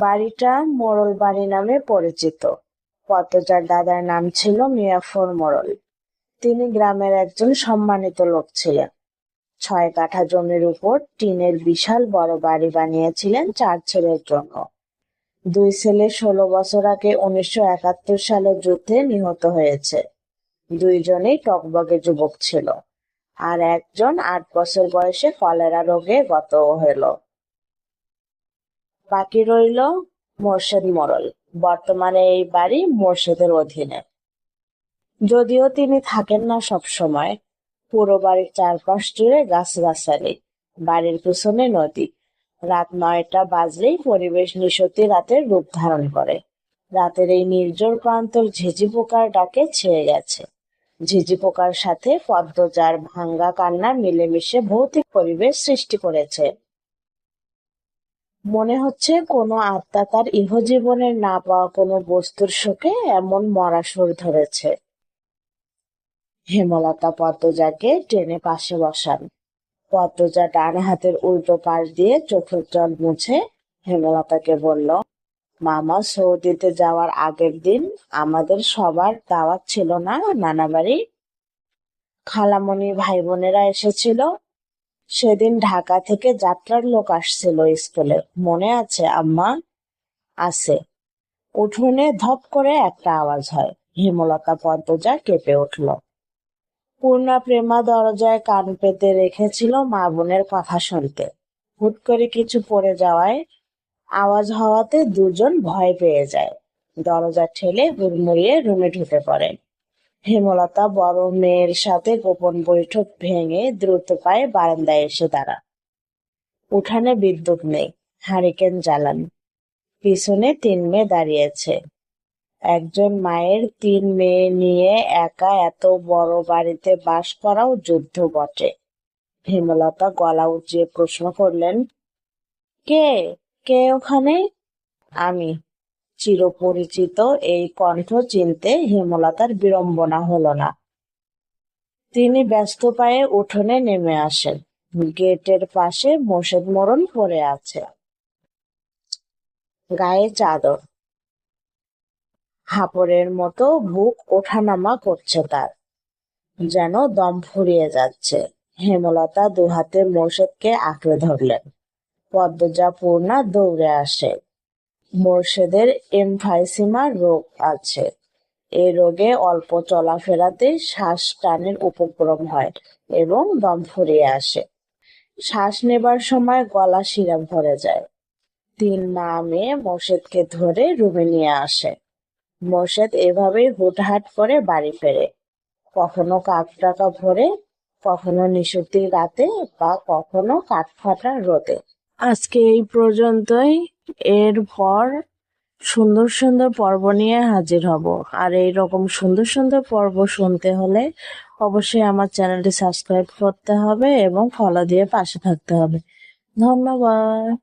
বাড়িটা মোড়ল বাড়ি নামে পরিচিত। পদ্মজার দাদার নাম ছিল মিয়াফর মোড়ল তিনি গ্রামের একজন সম্মানিত লোক ছিলেন। ছয় কাঠা জমির উপর টিনের বিশাল বড় বাড়ি বানিয়েছিলেন চার ছেলের জন্য। দুই ছেলে ষোলো বছর আগে উনিশশো একাত্তর সালের যুদ্ধে নিহত হয়েছে। দুইজনেই টকবগে যুবক ছিল। আর একজন আট বছর বয়সে কলেরা রোগে গত হল। বাকি রইল মোর্শেদ মোড়ল বর্তমানে এই বাড়ি মোর্শেদের অধীনে। যদিও তিনি থাকেন না সব সময় পুরো বাড়ির চারপাশ জুড়ে গাছগাছালি, বাড়ির পিছনে নদী। রাত নয়টা বাজলেই পরিবেশ নিশতি রাতের রূপ ধারণ করে। রাতের এই নির্জন প্রান্তর ঝিঝি পোকার ডাকে ছেয়ে গেছে। ঝিঝি পোকার সাথে পদ্মজার ভাঙ্গা কান্না মিলেমিশে ভৌতিক পরিবেশ সৃষ্টি করেছে। মনে হচ্ছে কোনো আত্মা তার ইহজীবনের না পাওয়া কোনো বস্তুর শোকে এমন মরা সুর ধরেছে। হেমলতা পদ্মজাকে টেনে পাশে বসান। পদ্মজা ডান হাতের উল্টো পাশ দিয়ে চোখের জল মুছে হেমলতাকে বলল, মামা সৌদিতে যাওয়ার আগের দিন আমাদের সবার দাওয়াত ছিল না নানা বাড়ি খালামণি ভাই বোনেরা এসেছিল সেদিন ঢাকা থেকে যাত্রার লোক আসছিল স্কুলে। মনে আছে, আম্মা? আছে। উঠোনে ধপ করে একটা আওয়াজ হয়। হেমলতা পদ্মজা কেঁপে উঠল। পূর্ণা প্রেমা দরজায় কান পেতে রেখেছিল মা বোনের কথা শুনতে। হুট করে কিছু পড়ে যাওয়ায় আওয়াজ হওয়াতে দুজন ভয় পেয়ে যায়। দরজা ঠেলে হুড়মুড়িয়ে রুমে ঢুকে পড়ে। হেমলতা বড় মেয়ের সাথে গোপন বৈঠক ভেঙে দ্রুত পায়ে বারান্দায় এসে দাঁড়া উঠানে বিদ্যুৎ নেই, হারিকেন জ্বালান। পিছনে তিন মেয়ে দাঁড়িয়েছে একজন মায়ের তিন মেয়ে নিয়ে একা এত বড় বাড়িতে বাস করাও যুদ্ধ বটে। হেমলতা গলা উঁচিয়ে প্রশ্ন করলেন, কে? কে ওখানে? আমি। চিরপরিচিত এই কণ্ঠ চিনতে হেমলতার বিড়ম্বনা হলো না। তিনি ব্যস্ত পায়ে উঠোনে নেমে আসেন। গেটের পাশে মোশেদ মরণ পড়ে আছে। গায়ে চাদর। হাপড়ের মতো বুক ওঠানামা করছে তার। যেন দম ফুরিয়ে যাচ্ছে। হেমলতা দুহাতে মোর্শেদকে আঁকড়ে ধরলেন। পদ্মজা পূর্ণা দৌড়ে আসে মোর্শেদের এমফাইসিমা রোগ আছে। এই রোগে অল্প চলাফেরাতে শ্বাস টানের উপক্রম হয় এবং দম ফুরিয়ে আসে। শ্বাস নেবার সময় গলা শিরা ভরে যায়। তিন মা মেয়ে মোর্শেদকে ধরে রুমে নিয়ে আসে। মোর্শেদ এভাবেই হুটহাট করে বাড়ি ফেরে। কখনো কাক টাকা ভরে, কখনো নিশুতি রাতে বা কখনো কাঠফাটা রোদে। আজকে এই পর্যন্তই। এরপর সুন্দর সুন্দর পর্ব নিয়ে হাজির হব। আর এই রকম সুন্দর সুন্দর পর্ব শুনতে হলে অবশ্যই আমার চ্যানেলটি সাবস্ক্রাইব করতে হবে এবং ফলো দিয়ে পাশে থাকতে হবে। ধন্যবাদ।